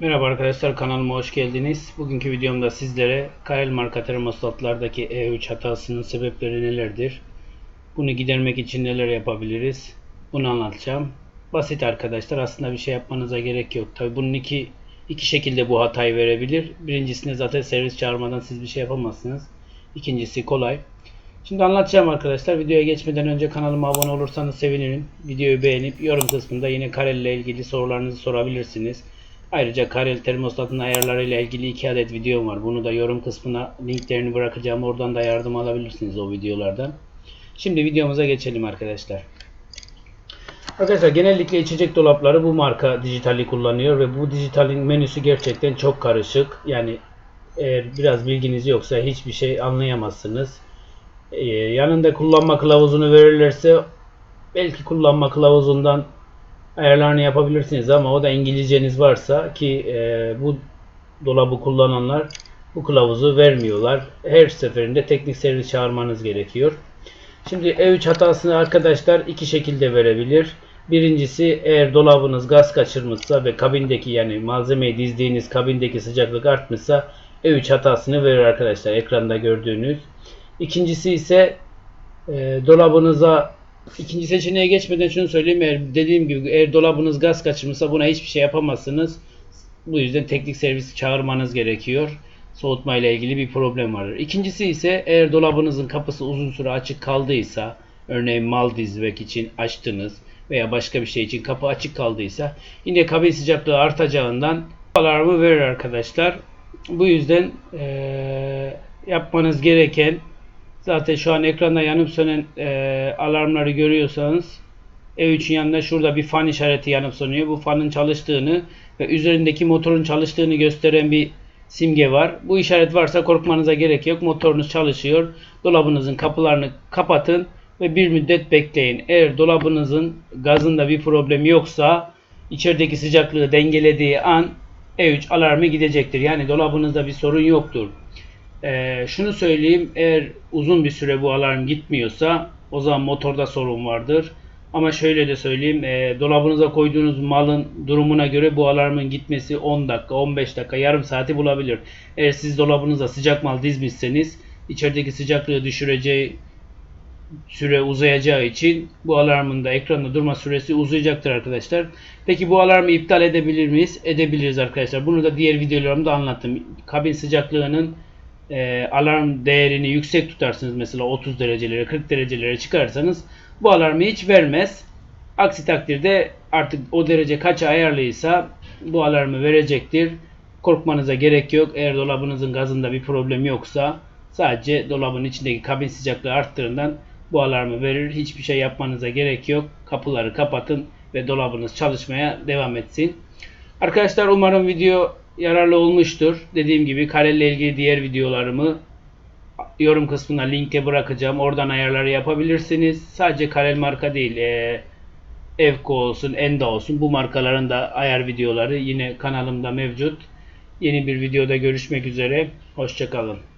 Merhaba arkadaşlar kanalıma hoş geldiniz. Bugünkü videomda sizlere Karel marka termostatlardaki E3 hatasının sebepleri nelerdir? Bunu gidermek için neler yapabiliriz? Bunu anlatacağım. Basit arkadaşlar aslında bir şey yapmanıza gerek yok. Tabi bunun iki, iki şekilde bu hatayı verebilir. Birincisinde zaten servis çağırmadan siz bir şey yapamazsınız. İkincisi kolay. Şimdi anlatacağım arkadaşlar. Videoya geçmeden önce kanalıma abone olursanız sevinirim. Videoyu beğenip yorum kısmında yine Karel ile ilgili sorularınızı sorabilirsiniz. Ayrıca Karel termostatın ayarlarıyla ilgili 2 adet videom var. Bunu da yorum kısmına linklerini bırakacağım. Oradan da yardım alabilirsiniz o videolardan. Şimdi videomuza geçelim arkadaşlar. Arkadaşlar genellikle içecek dolapları bu marka dijitali kullanıyor ve bu dijitalin menüsü gerçekten çok karışık. Yani eğer biraz bilginiz yoksa hiçbir şey anlayamazsınız. Ee, yanında kullanma kılavuzunu verirlerse belki kullanma kılavuzundan ayarlarını yapabilirsiniz ama o da İngilizceniz varsa ki e, bu dolabı kullananlar bu kılavuzu vermiyorlar. Her seferinde teknik servis çağırmanız gerekiyor. Şimdi E3 hatasını arkadaşlar iki şekilde verebilir. Birincisi eğer dolabınız gaz kaçırmışsa ve kabindeki yani malzemeyi dizdiğiniz kabindeki sıcaklık artmışsa E3 hatasını verir arkadaşlar ekranda gördüğünüz. İkincisi ise e, dolabınıza ikinci seçeneğe geçmeden şunu söyleyeyim. Eğer dediğim gibi eğer dolabınız gaz kaçırmışsa buna hiçbir şey yapamazsınız. Bu yüzden teknik servis çağırmanız gerekiyor. Soğutma ile ilgili bir problem vardır. İkincisi ise eğer dolabınızın kapısı uzun süre açık kaldıysa örneğin mal dizmek için açtınız veya başka bir şey için kapı açık kaldıysa yine kabin sıcaklığı artacağından alarmı verir arkadaşlar. Bu yüzden eee, yapmanız gereken Zaten şu an ekranda yanıp sönen e, alarmları görüyorsanız E3'ün yanında şurada bir fan işareti yanıp sönüyor. Bu fanın çalıştığını ve üzerindeki motorun çalıştığını gösteren bir simge var. Bu işaret varsa korkmanıza gerek yok. Motorunuz çalışıyor. Dolabınızın kapılarını kapatın ve bir müddet bekleyin. Eğer dolabınızın gazında bir problem yoksa içerideki sıcaklığı dengelediği an E3 alarmı gidecektir. Yani dolabınızda bir sorun yoktur. Ee, şunu söyleyeyim eğer uzun bir süre bu alarm gitmiyorsa o zaman motorda sorun vardır. Ama şöyle de söyleyeyim e, dolabınıza koyduğunuz malın durumuna göre bu alarmın gitmesi 10 dakika 15 dakika yarım saati bulabilir. Eğer siz dolabınıza sıcak mal dizmişseniz içerideki sıcaklığı düşüreceği süre uzayacağı için bu alarmın da ekranda durma süresi uzayacaktır arkadaşlar. Peki bu alarmı iptal edebilir miyiz? Edebiliriz arkadaşlar. Bunu da diğer videolarımda anlattım. Kabin sıcaklığının e, alarm değerini yüksek tutarsınız mesela 30 derecelere 40 derecelere çıkarsanız bu alarmı hiç vermez. Aksi takdirde artık o derece kaça ayarlıysa bu alarmı verecektir. Korkmanıza gerek yok. Eğer dolabınızın gazında bir problem yoksa sadece dolabın içindeki kabin sıcaklığı arttığından bu alarmı verir. Hiçbir şey yapmanıza gerek yok. Kapıları kapatın ve dolabınız çalışmaya devam etsin. Arkadaşlar umarım video yararlı olmuştur. Dediğim gibi karelle ilgili diğer videolarımı yorum kısmına linke bırakacağım. Oradan ayarları yapabilirsiniz. Sadece Karel marka değil. E, Evco olsun, Enda olsun bu markaların da ayar videoları yine kanalımda mevcut. Yeni bir videoda görüşmek üzere. Hoşçakalın.